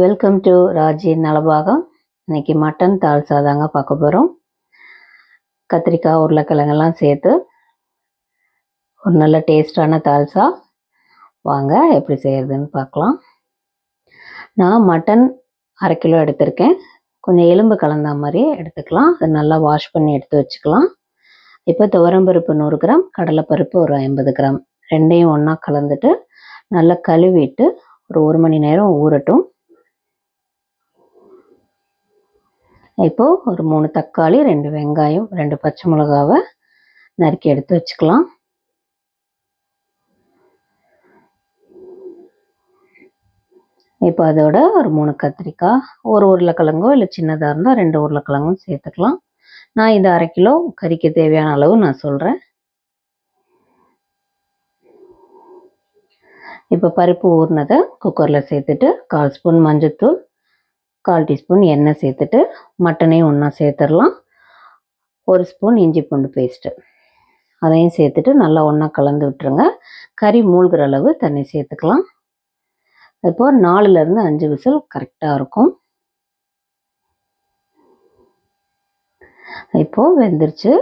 Welcome to Raji Nalabagam இன்னைக்கு mutton dalcha தாங்க பார்க்க போகிறோம் கத்திரிக்காய் உருளைக்கிழங்கெல்லாம் சேர்த்து ஒரு நல்ல டேஸ்டான தால்சா வாங்க எப்படி செய்கிறதுன்னு பார்க்கலாம். நான் மட்டன் அரை கிலோ எடுத்திருக்கேன். கொஞ்சம் எலும்பு கலந்த மாதிரி எடுத்துக்கலாம். அதை நல்லா வாஷ் பண்ணி எடுத்து வச்சுக்கலாம். இப்போ துவரம்பருப்பு நூறு கிராம் கடலைப்பருப்பு ஒரு ஐம்பது கிராம். ரெண்டையும் ஒன்றா கலந்துட்டு நல்லா கழுவிட்டு ஒரு ஒரு மணி நேரம் ஊறட்டும். இப்போது ஒரு மூணு தக்காளி ரெண்டு வெங்காயம் ரெண்டு பச்சை மிளகாவை நறுக்கி எடுத்து வச்சுக்கலாம். இப்போ அதோட ஒரு மூணு கத்திரிக்காய் ஒரு உருளைக்கிழங்கோ இல்லை சின்னதாக இருந்தால் ரெண்டு உருளைக்கிழங்கும் சேர்த்துக்கலாம். நான் இந்த அரை கிலோ கறிக்கு தேவையான அளவு நான் சொல்கிறேன் இப்போ பருப்பு ஊறினதை குக்கரில் சேர்த்துட்டு கால் ஸ்பூன் மஞ்சத்தூள் கால் டீஸ்பூன் எண்ணெய் சேர்த்துட்டு மட்டனையும் ஒன்றா சேர்த்துடலாம். ஒரு ஸ்பூன் இஞ்சி பூண்டு பேஸ்ட்டு. அதையும் சேர்த்துட்டு நல்லா ஒன்றா கலந்து விட்டுருங்க. கறி மூழ்கிற அளவு தண்ணி சேர்த்துக்கலாம். இப்போ நாலுலேருந்து அஞ்சு விசில் கரெக்டாக இருக்கும். இப்போது வெந்துருச்சு.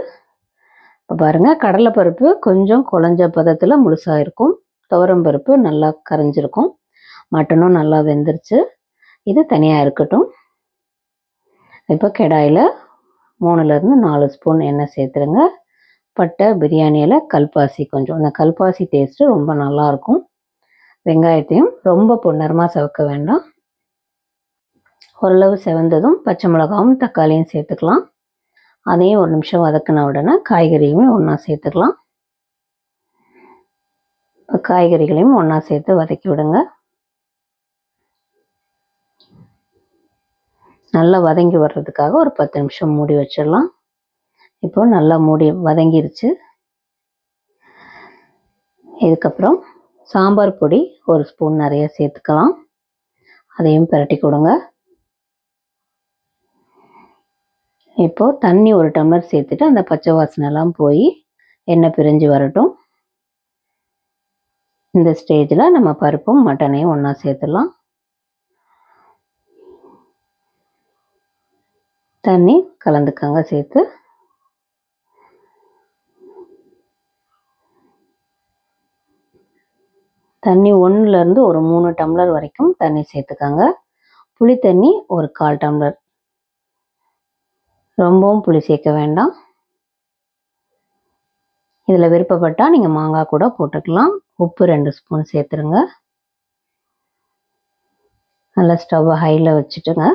இப்போ பாருங்கள் கடலைப்பருப்பு கொஞ்சம் குழஞ்ச பதத்தில் முழுசாக இருக்கும். துவரம்பருப்பு நல்லா கரைஞ்சிருக்கும். மட்டனும் நல்லா வெந்துருச்சு. இது தனியாக இருக்கட்டும். இப்போ கடாயில் மூணுலேருந்து நாலு ஸ்பூன் எண்ணெய் சேர்த்துருங்க. பட்டை பிரியாணியில் கல்பாசி கொஞ்சம். அந்த கல்பாசி டேஸ்ட்டு ரொம்ப நல்லாயிருக்கும் வெங்காயத்தையும் ரொம்ப பொன்னரமாக சவக்க வேண்டாம். ஓரளவு செவந்ததும் பச்சை மிளகாவும் தக்காளியும் சேர்த்துக்கலாம். அதையும் ஒரு நிமிஷம் வதக்கின உடனே காய்கறியுமே ஒன்றா சேர்த்துக்கலாம். இப்போ காய்கறிகளையும் ஒன்றா சேர்த்து வதக்கி விடுங்க. நல்லா வதங்கி வர்றதுக்காக ஒரு பத்து நிமிஷம் மூடி வச்சிடலாம். இப்போ நல்லா மூடி வதங்கிருச்சு. இதுக்கப்புறம் சாம்பார் பொடி ஒரு ஸ்பூன் நிறைய சேர்த்துக்கலாம். அதையும் பிரட்டி கொடுங்க. இப்போ தண்ணி ஒரு டம்ளர் சேர்த்துட்டு அந்த பச்சை வாசனைலாம் போய் எண்ணெய் பிரிஞ்சு வரட்டும். இந்த ஸ்டேஜில் நம்ம பருப்பும் மட்டனையும் ஒன்றா சேர்த்துடலாம். தண்ணி கலந்துக்கங்க சேர்த்து. தண்ணி ஒன்றுலேருந்து ஒரு மூணு டம்ளர் வரைக்கும் தண்ணி சேர்த்துக்கங்க. புளி தண்ணி ஒரு கால் டம்ளர். ரொம்பவும் புளி சேர்க்க வேண்டாம். இதில் விருப்பப்பட்டால் நீங்கள் மாங்காய் கூட போட்டுக்கலாம். உப்பு ரெண்டு ஸ்பூன் சேர்த்துருங்க. நல்லா ஸ்டவ்வை ஹையில் வச்சுட்டுங்க.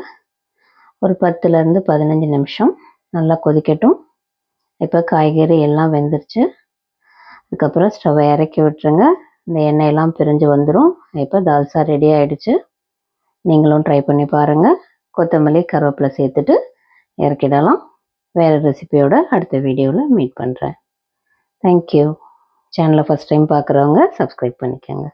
ஒரு பத்துலேருந்து பதினஞ்சு நிமிஷம் நல்லா கொதிக்கட்டும். இப்போ காய்கறி எல்லாம் வெந்துருச்சு. அதுக்கப்புறம் ஸ்டவ்வை இறக்கி விட்டுருங்க. இந்த எண்ணெயெல்லாம் பிரிஞ்சு வந்துடும் இப்போ தால்சா ரெடி ஆகிடுச்சு நீங்களும் ட்ரை பண்ணி பாருங்கள் கொத்தமல்லி கருவேப்பிலை சேர்த்துட்டு இறக்கிடலாம். வேறு ரெசிபியோட அடுத்த வீடியோவில் மீட் பண்ணுறேன் தேங்க்யூ சேனலை ஃபஸ்ட் டைம் பார்க்குறவங்க சப்ஸ்கிரைப் பண்ணிக்கோங்க.